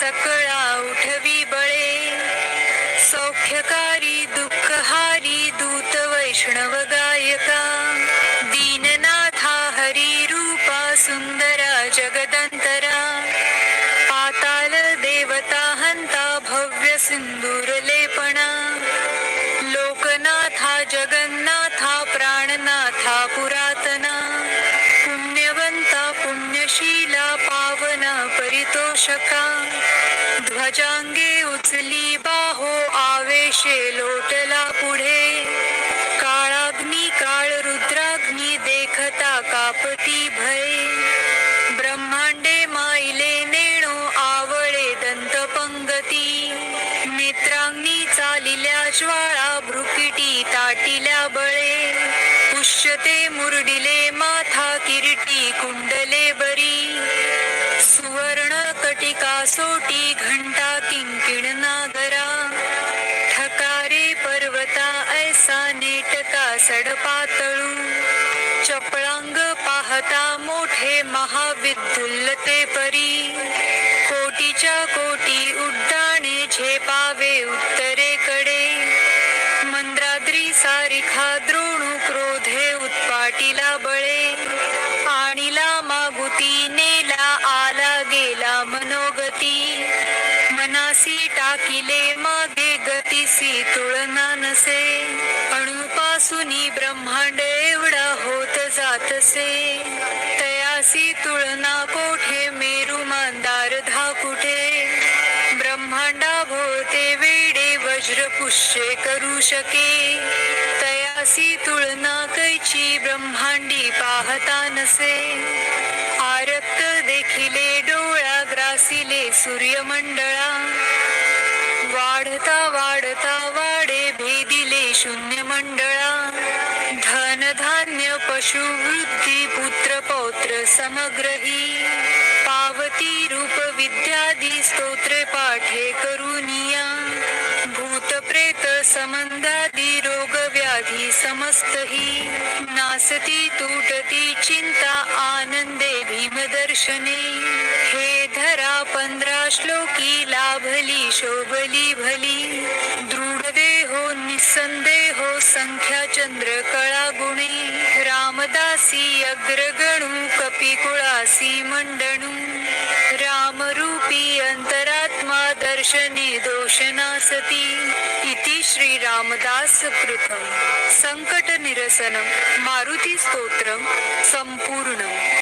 सकळा उठवी बळे. सौख्यकारी दुःखहारी दूत वैष्णव गायका. दीननाथा हरी रूपा सुंदरा जगदंतरा. पाताल देवता हंता भव्य सिंदूर लेपणा. लोकनाथा जगन्नाथा प्राणनाथा पुरातना. पुण्यवंता पुण्यशीला आवेशे लोटला पुढे. काळाग्नी काळ रुद्राग्नी देखता कापती भय. ब्रह्मांडे माईले नेणो आवळे दंत पंगती नेत्रांनी चालिल्या ज्वाळा भ्रुकिटी ताटिल्या बळे. पुष्यते मुरडिले माथा किरटी कुंडले बरी. सुवर्ण कटिका सोटी घंटा किंकिण नाग ऐसा नेटका सडपातळू चपळांग पाहता मोठे महाविद्युल्लते परी. मनासी टाकिले मागे गतीसी तुळना नसे. अणुपासुनी ब्रह्मांड एवढा होत जातसे. तयासी तुळना कोठे मेरू मांदार धा कुठे? ब्रह्मांडा भोवते वेडे वज्र पुष्य करू शके. तयासी तुळना कैची ब्रह्मांडी पाहता नसे. आरक्त देखिले डोळा सूर्यमंडळा. वाढता वाढता वाडे भेदिले शून्य मंडळा धन धान्य पशु वृद्धी पुत्र पौत्र समग्रही. पावती रूप विद्यादी स्तोत्रे पाठे करुनिया. संबंधादी रोग व्याधी समस्तही. नासती तुटती चिंता आनंदे भीमदर्शने. हे धरा पंधरा श्लोकी लाभली शोभली भली. दृढ देहो निसंदेहो संख्या चंद्र कळा गुणे. रामदासी अग्रगणू कपिकुळासी मंडणू. दोष निर्दोषनासती इति श्रीरामदास कृतं संकटनिरसनं मारुतिस्तोत्रं सम्पूर्णम्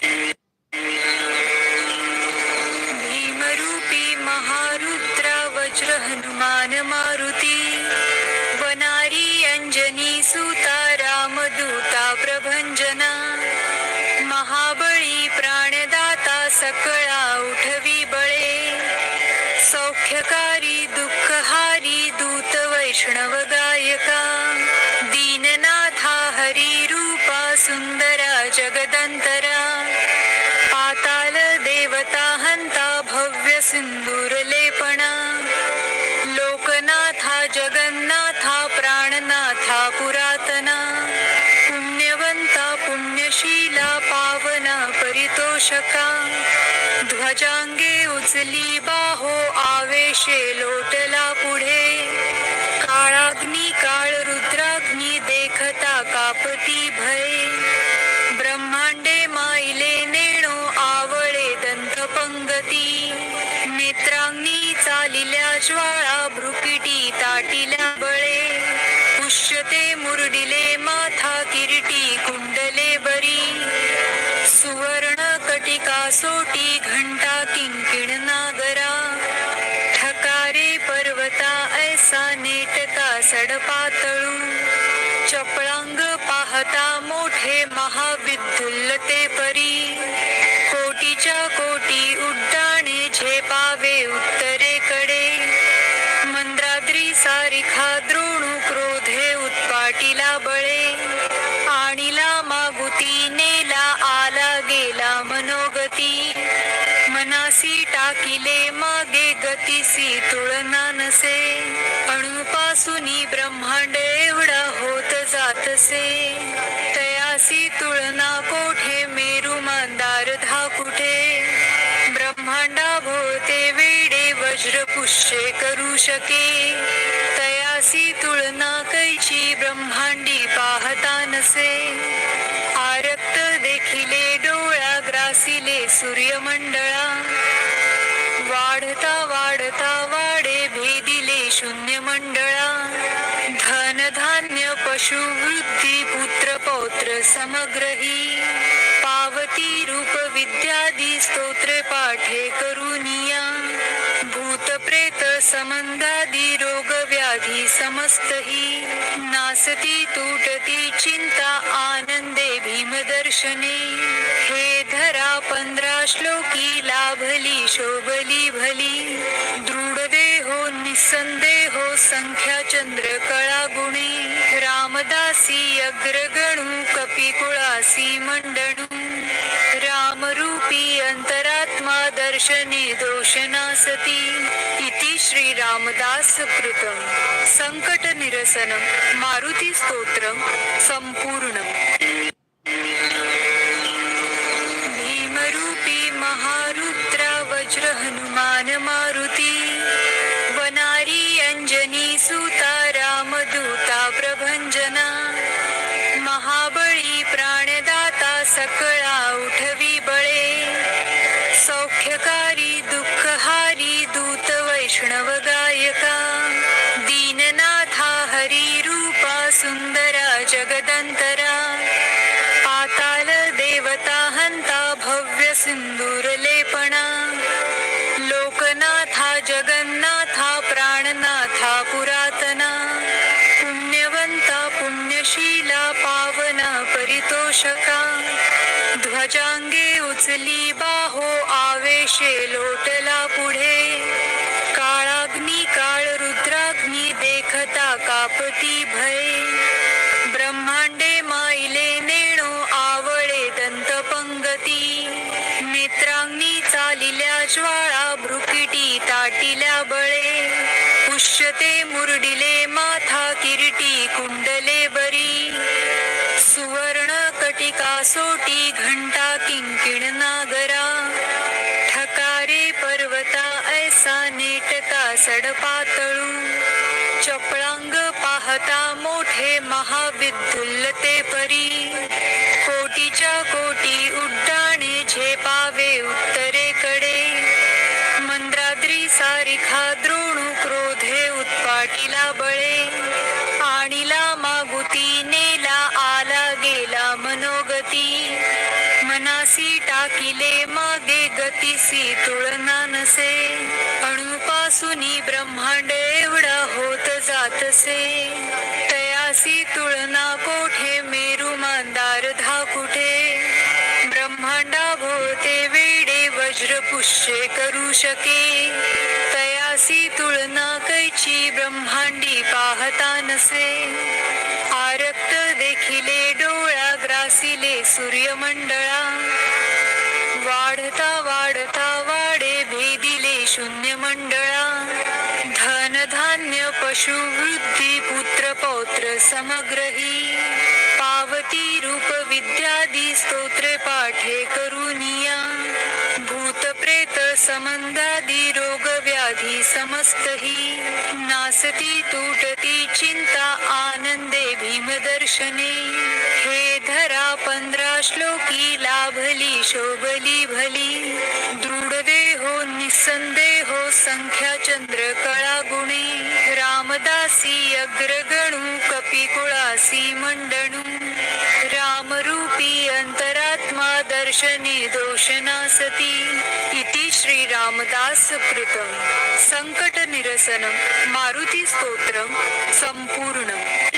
दूत वैष्णव गायका दीननाथा हरी रूपा सुंदरा जगदंतरा। पाताल देवता हंता भव्य सिन्दूरलेपणा लोकनाथा जगन्नाथा प्राणनाथा पुरातना। पुण्यवंता पुण्यशीला पावना परितोषका। ध्वजांगे उचली बाहो आवेशे लोटला पुढे। दिले माथा किरीटी कुंडले बरी. सुवर्ण कटिका सोटी घंटा किंकिण नागरा. ठकारे पर्वता ऐसा नेटका सडपातळू. चपळांग पाहता मोठे महाविद्युल्लते परी. टाकिले मागे गतीसी तुळना नसे. अणुपासूनी ब्रह्मांड एवढा होत जातसे. तयासी तुळना कोठे? मेरू मांदार धा कुठे? ब्रह्मांडा भोवते वेडे वज्र पुष्ये करू शके. तयासी तुळना कैची ब्रह्मांडी पाहता नसे. आरक्त देखिले डोळा ग्रासिले सूर्यमंडळा. पशु वृद्धी पुत्र पौत्र समग्रही। पावती रूप विद्यादी स्तोत्रे पाठे करुनिया। भूत प्रेत समंदादी रोग व्याधी समस्तही। नासती तुटती चिंता आनंदे भीमदर्शने हे धरा पंधरा श्लोकी लाभली शोभली भली। दृढ देहो हो संख्या चंद्र कळा गुणी. रामदासी अग्रगणू कपिकुळासी मंडणू. रामरूपी अंतरात्मा दर्शने दोषनासती. इति श्री रामदास कृतम. संकट निरसनम. मारुती स्तोत्रम. संपूर्ण भीमरूपी महारुद्रा वज्र हनुमान मारुती. सुता रामदूता प्रभंजना महाबळी प्राणदाता सकळा उठवी बळे सौख्यकारी दुःखहारी दूत वैष्णव गायका दीननाथा हरी रूपा सुंदरा जगदंतरा पाताल देवता हंता भव्य सिंदूर ध्वजांगे बाहो आवेशे लोटला पुढे. काळाग्नी काळ रुद्राग्नी देखता कापती भये. ब्रह्मांडे माईले नेणो आवळे दंत पंगती नेत्रांनी चालिल्या ज्वाळा भ्रुकिटी ताटिल्या बळे. पुष्यते मुरडिले माथा किरटी कुंडले बरी. कासोटी घंटा किंकिण नागरा. ठकारे पर्वता ऐसा नेटका सडपातळू चपळांग पाहता मोठे महाविद्युल्लते परी. कोटीच्या कोटी उड्ड मनासी टाकिले मागे गतीसी तुळना नसे. अणुपासुनी ब्रह्मांड एवढा होत जातसे. तयासी तुळना कोठे? मेरू मांदार धाकुठे ब्रह्मांडा भोवते वेडे वज्र पुष्य करू शके. तसी तुळना कैची ब्रह्मांडी पाहता नसे. आरक्त देखिले डोळा ग्रासिले सूर्यमंडळा. वाढता वाढता वाडे भेदिले शून्य मंडळा धन धान्य पशु वृद्धी पुत्र पौत्र समग्रही. पावती रूप विद्यादी स्तोत्रे पाठे करुनिया संबंधादी रोग व्याधी समस्त ही नासती तुटती चिंता आनंदे भीमदर्शने हे धरा पंधरा श्लोकी लाभली शोभली भली. दृढदेहो निसंदेहो हो, संख्या चंद्र कळा गुणे. रामदासी अग्रगणू कपिकुळासी मंडणू. रामरूपी अंतर दर्शने दोषनासती इति श्रीरामदास कृतं संकटनिरसनं मारुतिस्तोत्रं सम्पूर्णम्।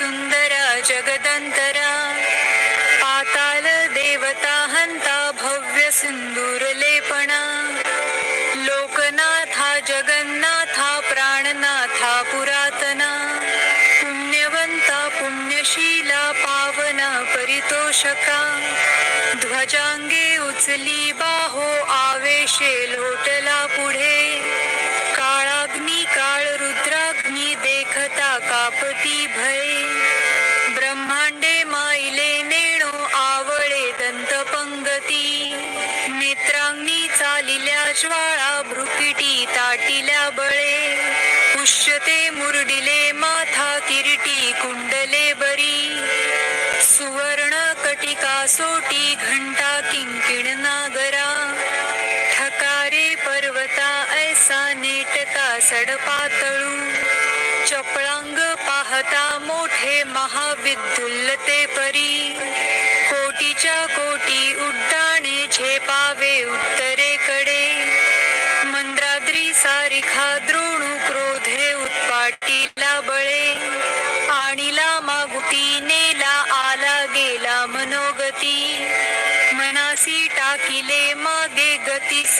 सुंदरा जगदंतरा पाताल देवता हंता भव्य सिंदूर लेपणा लोकनाथा जगन्नाथा प्राणनाथा पुरातना पुण्यवंता पुण्यशीला पावना परितोषका ध्वजांगे उचली बाहो आवेशे लोटला पुरा किटी ताटीला बळे. पुष्यते मुरडिले माथा किरटी कुंडले बरी. सुवर्ण कटिका सोटी घंटा किंकिण नागरा. ठकारे पर्वता ऐसा नेटका सडपातळू. चपळांग पाहता मोठे महाविद्युल्लते परी. कोटीच्या कोटी उड्डाणे झेपावे उत्तर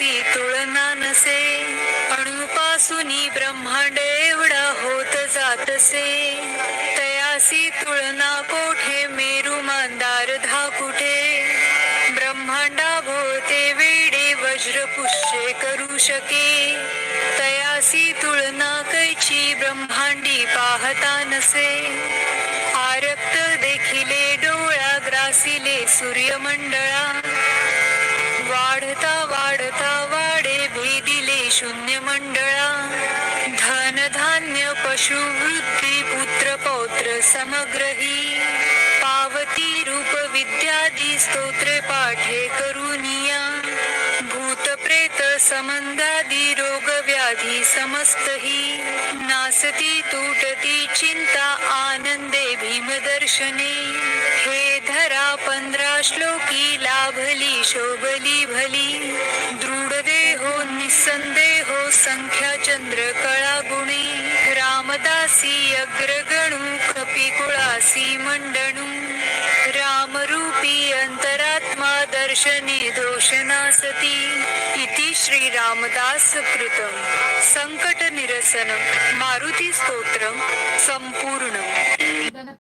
गतीसी तुळना नसे अणुपासुनी ब्रह्मांड एवढा होत जातसे. तयासी तुळना कोठे मेरू मांदार धाकुठे ब्रह्मांडा भोवते वेडे वज्र पुष्य करू शके. तयासी तुळना कैची ब्रह्मांडी पाहता नसे. आरक्त देखिले डोळा ग्रासिले सूर्यमंडळा. वाढता वाढ शून्य मंडळा धन धान्य पशु वृत्ती पुत्र पौत्र समग्रही पावती रूप विद्यादी स्तोत्रे पाठे करुनिया भूत प्रेत समंदादी रोग व्याधी समस्तही नासती तुटती चिंता आनंदे भीमदर्शने हे धरा पंधरा श्लोकी लाभली शोभली भली संख्या चंद्र कळा गुणी रामदासी अग्रगणू कपिकुळासी मंडणू. रामरूपी अंतरात्मा दर्शने दोषनासती इति श्री रामदास कृतम. संकट निरसन मारुती स्तोत्रम संपूर्ण.